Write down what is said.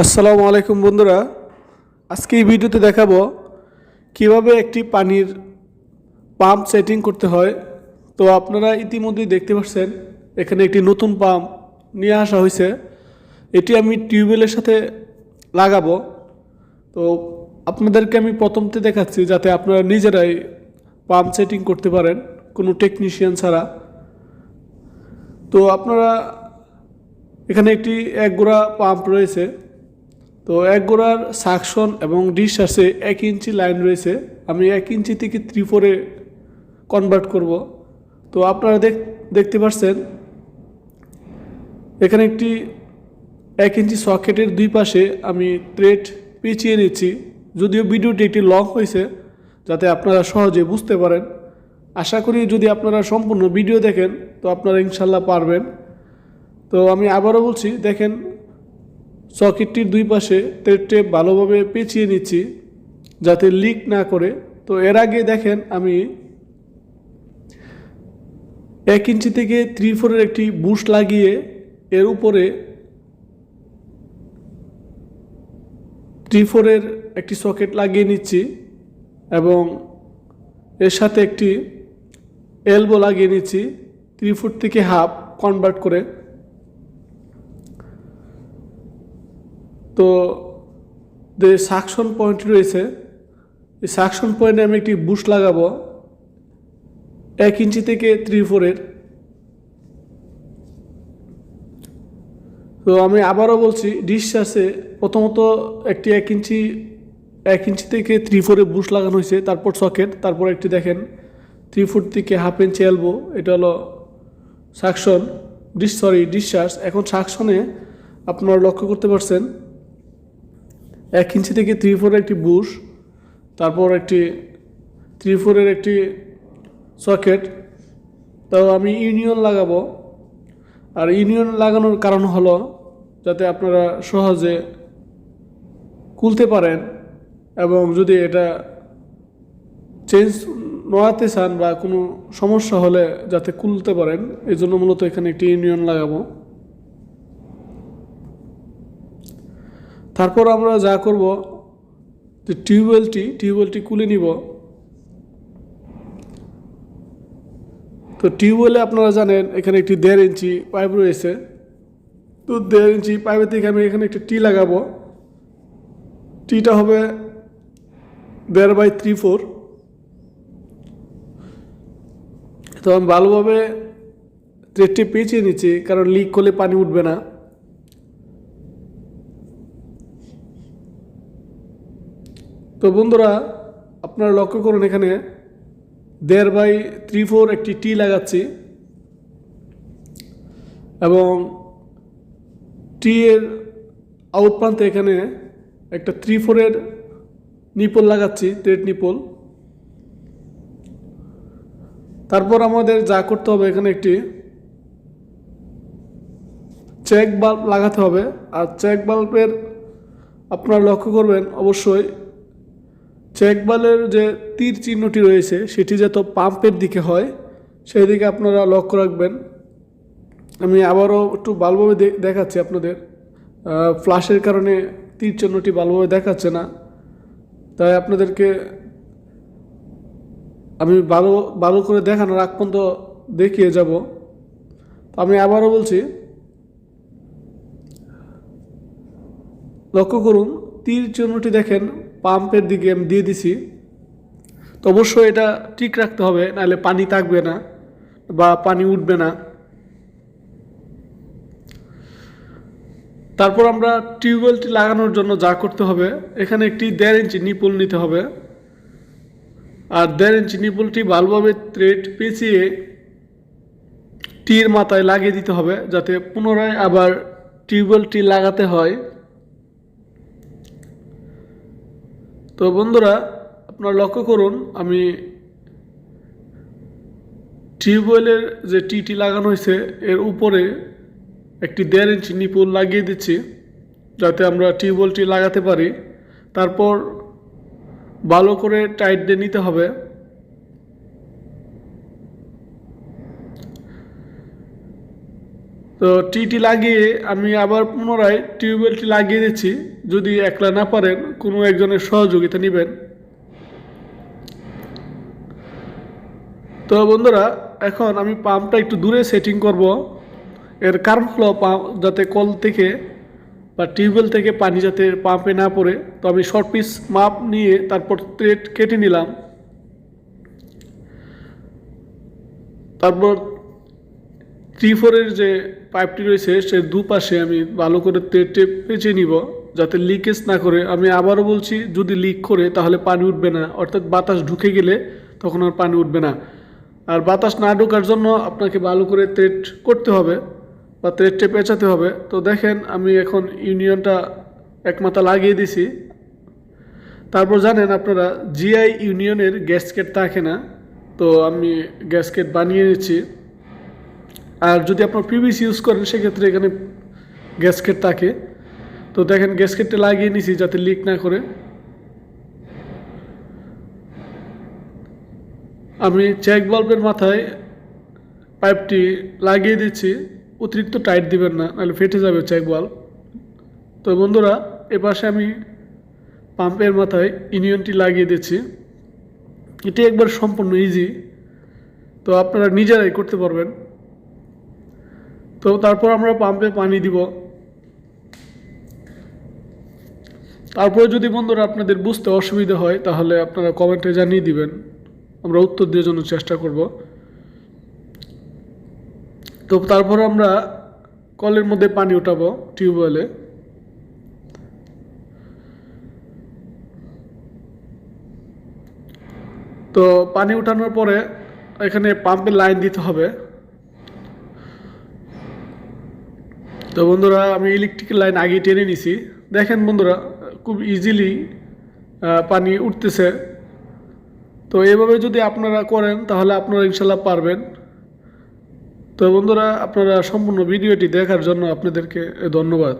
আসসালামু আলাইকুম বন্ধুরা। আজকে এই ভিডিওতে দেখাবো কীভাবে একটি পানির পাম্প সেটিং করতে হয়। তো আপনারা ইতিমধ্যেই দেখতে পাচ্ছেন, এখানে একটি নতুন পাম্প নিয়ে আসা হয়েছে। এটি আমি টিউবওয়েলের সাথে লাগাবো। তো আপনাদেরকে আমি প্রথমতে দেখাচ্ছি যাতে আপনারা নিজেরাই পাম্প সেটিং করতে পারেন, কোনো টেকনিশিয়ান ছাড়া। তো আপনারা এখানে একটি এক গোড়া পাম্প রয়েছে। এক গোড়ার সাকশন এবং ডিসচার্জে এক ইঞ্চি লাইন রয়েছে। আমি এক ইঞ্চি থেকে থ্রি ফোরে কনভার্ট করব। তো আপনারা দেখ, দেখতে পাচ্ছেন, এখানে একটি এক ইঞ্চি সকেটের দুই পাশে আমি থ্রেড পেঁচিয়ে নিচ্ছি। যদিও ভিডিওটি একটি লং হয়েছে, যাতে আপনারা সহজে বুঝতে পারেন। আশা করি যদি আপনারা সম্পূর্ণ ভিডিও দেখেন, তো আপনারা ইনশাল্লাহ পারবেন। তো আমি আবারও বলছি, দেখেন সকেটটির দুই পাশে তেটে ভালোভাবে পেঁচিয়ে নিচ্ছি যাতে লিক না করে। তো এর আগে দেখেন আমি এক ইঞ্চি থেকে থ্রি ফোরের একটি বুশ লাগিয়ে এর উপরে থ্রি ফোরের একটি সকেট লাগিয়ে নিচ্ছি এবং এর সাথে একটি এলবো লাগিয়ে নিচ্ছি, থ্রি ফুট থেকে হাফ কনভার্ট করে। তো যে সাকশন পয়েন্ট রয়েছে। এই সাকশন পয়েন্টে আমি একটি বুশ লাগাবো। এক ইঞ্চি থেকে থ্রি ফোরের তো আমি আবারও বলছি ডিসচার্জে প্রথমত একটি এক ইঞ্চি এক ইঞ্চি থেকে থ্রি ফোরে বুশ লাগানো হয়েছে। তারপর সকেট তারপর একটি দেখেন থ্রি ফুট থেকে হাফ ইঞ্চি এলবো এটা হলো সাকশন ডিস সরি ডিসচার্জ এখন সাকশনে আপনারা লক্ষ্য করতে পারছেন এক ইঞ্চি থেকে থ্রি ফোরের একটি বুশ তারপর একটি থ্রি ফোরের একটি সকেট তো আমি ইউনিয়ন লাগাবো। আর ইউনিয়ন লাগানোর কারণ হলো যাতে আপনারা সহজে খুলতে পারেন এবং যদি এটা চেঞ্জ নোয়াতে চান বা কোনো সমস্যা হলে যাতে খুলতে পারেন এই জন্য মূলত এখানে একটি ইউনিয়ন লাগাবো। তারপর আমরা যা করব, যে টিউবওয়েলটি টিউবওয়েলটি খুলে নিব। তো টিউবওয়েলে আপনারা জানেন, এখানে একটি দেড় ইঞ্চি পাইপ রয়েছে। তো দেড় ইঞ্চি পাইপের থেকে আমি এখানে একটি টি লাগাবো। টিটা হবে দেড় বাই থ্রি ফোর। তো আমি ভালোভাবে থ্রেডটি পেঁচিয়ে নিচ্ছি, কারণ লিক করলে পানি উঠবে না। তো বন্ধুরা, আপনারা লক্ষ্য করুন এখানে, দেড় বাই থ্রি ফোর একটি টি লাগাচ্ছি। এবং টি এর আউট প্রান্তে এখানে একটা থ্রি ফোরের নিপল লাগাচ্ছি ট্রেড নিপল তারপর আমাদের যা করতে হবে এখানে একটি চেক বাল্ব লাগাতে হবে। আর চেক বাল্বের আপনারা লক্ষ্য করবেন, অবশ্যই চেক বালের যে তীর চিহ্নটি রয়েছে, সেটি যাতে পাম্পের দিকে হয় সেই দিকে আপনারা লক্ষ্য রাখবেন। আমি আবারও একটু ভালোভাবে দেখাচ্ছি আপনাদের। ফ্লাশের কারণে তীর চিহ্নটি ভালোভাবে দেখাচ্ছে না। তাই আপনাদেরকে আমি ভালো ভালো করে দেখানোর আগ পর্যন্ত দেখিয়ে যাব। তো আমি আবারও বলছি, লক্ষ্য করুন তীর চিহ্নটি দেখেন, পাম্পের দিকে আমি দিয়ে দিছি। তো অবশ্যই এটা ঠিক রাখতে হবে, নাহলে পানি থাকবে না বা পানি উঠবে না। তারপর আমরা টিউবওয়েলটি লাগানোর জন্য যা করতে হবে, এখানে একটি দেড় ইঞ্চি নিপুল নিতে হবে। আর দেড় ইঞ্চি নিপুলটি ভালোভাবে থ্রেড পেঁচিয়ে টির মাথায় লাগিয়ে দিতে হবে, যাতে পুনরায় আবার টিউবওয়েলটি লাগাতে হয়। তো বন্ধুরা, আপনারা লক্ষ্য করুন, আমি টিউবওয়েলের যে টিটি লাগানো হয়েছে, এর উপরে একটি দেড় ইঞ্চি নিপুল লাগিয়ে দিচ্ছি, যাতে আমরা টিউবওয়েলটি লাগাতে পারি। তারপর ভালো করে টাইট দিয়ে নিতে হবে। তো টিটি লাগিয়ে আমি আবার পুনরায় টিউবওয়েলটি লাগিয়ে দিচ্ছি। যদি একলা না পারেন, কোনো একজনের সহযোগিতা নেবেন। তো বন্ধুরা, এখন আমি পাম্পটা একটু দূরে সেটিং করব। এর কারণ হলো পাম্প যাতে কল থেকে বা টিউবওয়েল থেকে পানি যাতে পাম্পে না পড়ে। তো আমি শর্ট পিস মাপ নিয়ে তারপর থ্রেড কেটে নিলাম। তারপর থ্রি ফোরের যে পাইপটি রয়েছে, সে দুপাশে আমি ভালো করে তেটে পেঁচে নিব। যাতে লিকেজ না করে। আমি আবারও বলছি, যদি লিক করে, তাহলে পানি উঠবে না। অর্থাৎ বাতাস ঢুকে গেলে তখন আর পানি উঠবে না। আর বাতাস না ঢোকার জন্য আপনাকে ভালো করে থ্রেড করতে হবে বা থ্রেডটে পেঁচাতে হবে। তো দেখেন, আমি এখন ইউনিয়নটা একমাথা লাগিয়ে দিছি। তারপর জানেন আপনারা জিআই ইউনিয়নের গ্যাসকেট থাকে না। তো আমি গ্যাসকেট বানিয়ে নিচ্ছি। আর যদি আপনার পিভিসি ইউজ করেন, সেক্ষেত্রে এখানে গ্যাসকেট থাকে। তো দেখেন গ্যাসকেটটা লাগিয়ে নিছি যাতে লিক না করে। আমি চেক বাল্বের মাথায় পাইপটি লাগিয়ে দিচ্ছি। অতিরিক্ত টাইট দিবেন না, নাহলে ফেটে যাবে চেক বাল্ব তো বন্ধুরা এপাশে আমি পাম্পের মাথায় ইউনিয়নটি লাগিয়ে দিচ্ছি। এটি একবার সম্পূর্ণ ইজি তো আপনারা নিজেরাই করতে পারবেন। তো তারপর আমরা পাম্পে পানি দিব। তারপরে যদি বন্ধুরা আপনাদের বুঝতে অসুবিধা হয়, তাহলে আপনারা কমেন্টে জানিয়ে দিবেন। আমরা উত্তর দেওয়ার জন্য চেষ্টা করব। তো তারপর আমরা কলের মধ্যে পানি উঠাবো টিউবওয়েলে। তো পানি উঠানোর পরে এখানে পাম্পের লাইন দিতে হবে। তো বন্ধুরা, আমি ইলেকট্রিক্যাল লাইন আগে টেনে নিছি। দেখেন বন্ধুরা খুব ইজিলি পানি উঠতেছে। তো এভাবে যদি আপনারা করেন, তাহলে আপনারা ইনশাল্লাহ পারবেন। তো বন্ধুরা, আপনারা সম্পূর্ণ ভিডিওটি দেখার জন্য আপনাদেরকে ধন্যবাদ।